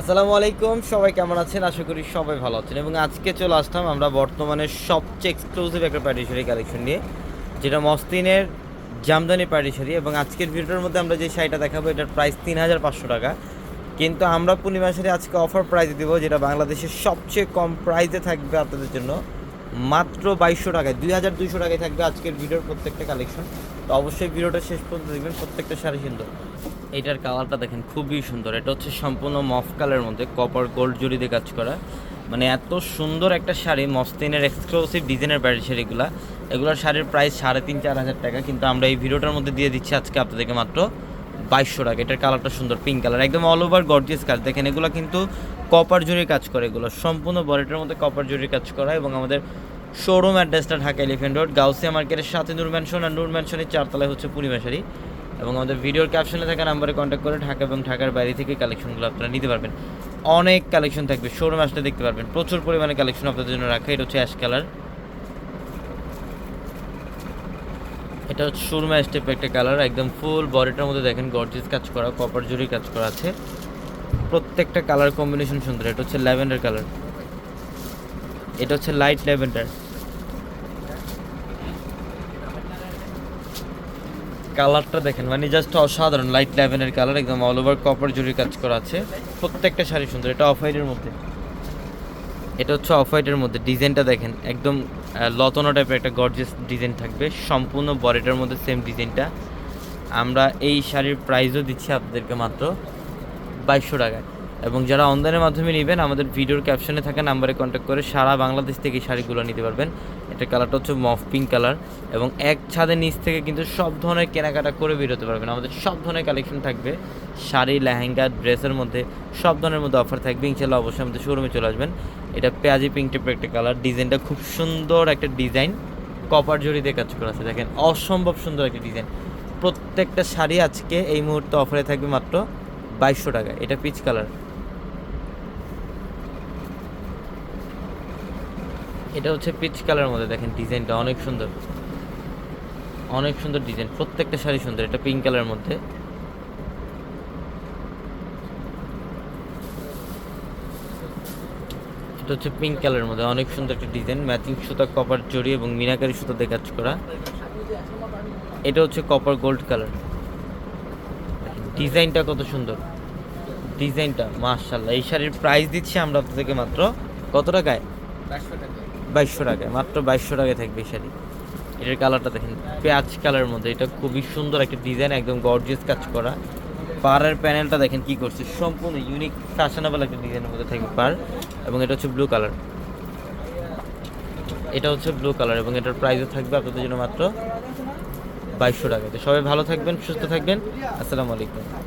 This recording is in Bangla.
আসসালামু আলাইকুম, সবাই কেমন আছেন? আশা করি সবাই ভালো আছেন। এবং আজকে চলে আসলাম আমরা বর্তমানে সবচেয়ে এক্সক্লুসিভ একটা শাড়ি কালেকশন নিয়ে, যেটা মস্তিনের জামদানি শাড়ি। এবং আজকের ভিডিওর মধ্যে আমরা যে শাড়িটা দেখাবো, এটার প্রাইস তিন হাজার পাঁচশো টাকা। কিন্তু আমরা পূর্ণিমা শাড়ি আজকে অফার প্রাইস দিব, যেটা বাংলাদেশের সবচেয়ে কম প্রাইসে থাকবে আপনাদের জন্য। মাত্র বাইশশো টাকায়, দুই হাজার দুইশো টাকায় থাকবে আজকের ভিডিওর প্রত্যেকটা কালেকশন তো অবশ্যই ভিডিওটা শেষ পর্যন্ত দেখবেন, প্রত্যেকটা শাড়ি সুন্দর। এইটার কালারটা দেখেন, খুবই সুন্দর। এটা হচ্ছে সম্পূর্ণ মফ কালারের মধ্যে কপার গোল্ড জড়ি দিয়ে কাজ করা। মানে এত সুন্দর একটা শাড়ি, মস্তিনের এক্সক্লুসিভ ডিজাইনের বাড়ি শাড়িগুলা। এগুলোর শাড়ির প্রাইস সাড়ে তিন চার হাজার টাকা, কিন্তু আমরা এই ভিডিওটার মধ্যে দিয়ে দিচ্ছি আজকে আপনাদেরকে মাত্র বাইশশো টাকা, এটার কালারটা সুন্দর পিঙ্ক কালার একদম অল ওভার গর্জিয়াস কাজ। দেখেন, এগুলো কিন্তু কপার জরির কাজ করে এগুলো। সম্পূর্ণ বডিটার মধ্যে কপার জরির কাজ করা এবং আমাদের শোরুম অ্যাড্রেসটা ঢাকা এলিফেন্ট রোড গাউসিয়া মার্কেটের সাথে নূর ম্যানশন আর নূর ম্যানশনের চারতলায় হচ্ছে পূর্ণিমা শাড়ি এবং আমাদের ভিডিওর ক্যাপশনে থাকা নাম্বারে কন্ট্যাক্ট করে ঢাকা এবং ঢাকার বাইরে থেকে কালেকশনগুলো আপনারা নিতে পারবেন। অনেক কালেকশন থাকবে শোরুম আসলে দেখতে পারবেন। প্রচুর পরিমাণে কালেকশন আপনাদের জন্য রাখা এটা হচ্ছে অ্যাশ কালার এটা হচ্ছে সুরমা স্টেপ একটা কালার, একদম ফুল বডিটার মধ্যে দেখেন গর্জিস কাজ করা কপার জুরি কাজ করা আছে। প্রত্যেকটা কালার কম্বিনেশন সুন্দর, এটা হচ্ছে ল্যাভেন্ডার কালার। এটা হচ্ছে লাইট ল্যাভেন্ডার কালারটা দেখেন মানে জাস্ট অসাধারণ লাইট ল্যাভেন্ডার কালার, একদম অল ওভার কপার জুরি কাজ করা আছে। প্রত্যেকটা শাড়ি সুন্দর, এটা অফ হোয়াইটের মধ্যে। এটা হচ্ছে অফ হোয়াইটের মধ্যে ডিজাইনটা দেখেন, একদম লতনো টাইপের একটা গর্জেস ডিজাইন থাকবে। সম্পূর্ণ বরেটার মধ্যে সেম ডিজাইনটা। আমরা এই শাড়ির প্রাইসও দিচ্ছি আপনাদেরকে মাত্র বাইশশো টাকায়। এবং যারা অনলাইনের মাধ্যমে নেবেন, আমাদের ভিডিওর ক্যাপশনে থাকা নাম্বারে কন্ট্যাক্ট করে সারা বাংলাদেশ থেকে শাড়িগুলো নিতে পারবেন। এটা কালারটা হচ্ছে মফ পিঙ্ক কালার এবং এক ছাদের নিচ থেকে কিন্তু সব ধরনের কেনাকাটা করে বেরোতে পারবেন। আমাদের সব ধরনের কালেকশন থাকবে। শাড়ি, লেহেঙ্গা, ড্রেসের মধ্যে সব ধরনের মধ্যে অফার থাকবে। ইনশাল্লাহ অবশ্যই আমাদের শোরুমে চলে আসবেন। এটা পেঁয়াজি পিঙ্ক টাইপের একটা কালার ডিজাইনটা খুব সুন্দর একটা ডিজাইন কপার জড়ি দিয়ে কাজ করা আছে। দেখেন, অসম্ভব সুন্দর একটা ডিজাইন প্রত্যেকটা শাড়ি আজকে এই মুহূর্তে অফারে থাকবে মাত্র বাইশশো টাকা। এটা পিচ কালার এটা হচ্ছে পিচ কালারের মধ্যে দেখেন ডিজাইনটা অনেক সুন্দর। অনেক সুন্দর ডিজাইন, প্রত্যেকটা শাড়ি সুন্দর, এটা পিঙ্ক কালারের মধ্যে। এটা হচ্ছে পিঙ্ক কালারের মধ্যে, অনেক সুন্দর একটা ডিজাইন, ম্যাচিং সুতা, কপার জড়ি এবং মিনাকারি সুতা দিয়ে কাজ করা। এটা হচ্ছে কপার গোল্ড কালার। ডিজাইনটা কত সুন্দর। ডিজাইনটা মাশাল্লাহ এই শাড়ির প্রাইস দিচ্ছি আমরা আপনাদেরকে মাত্র কত টাকায়। বাইশশো টাকায়, মাত্র বাইশশো টাকায় থাকবে শাড়ি। এটার কালারটা দেখেন, পেঁয়াজ কালারের মধ্যে, এটা খুবই সুন্দর একটা ডিজাইন একদম গর্জিয়াস কাজ করা। পাড়ের প্যানেলটা দেখেন কি করছে, সম্পূর্ণ ইউনিক ফ্যাশনেবল একটা ডিজাইনের মধ্যে থাকবে পার এবং এটা হচ্ছে ব্লু কালার এটা হচ্ছে ব্লু কালার এবং এটার প্রাইসও থাকবে আপনাদের জন্য মাত্র বাইশশো টাকা তো সবাই ভালো থাকবেন, সুস্থ থাকবেন, আসসালামু আলাইকুম।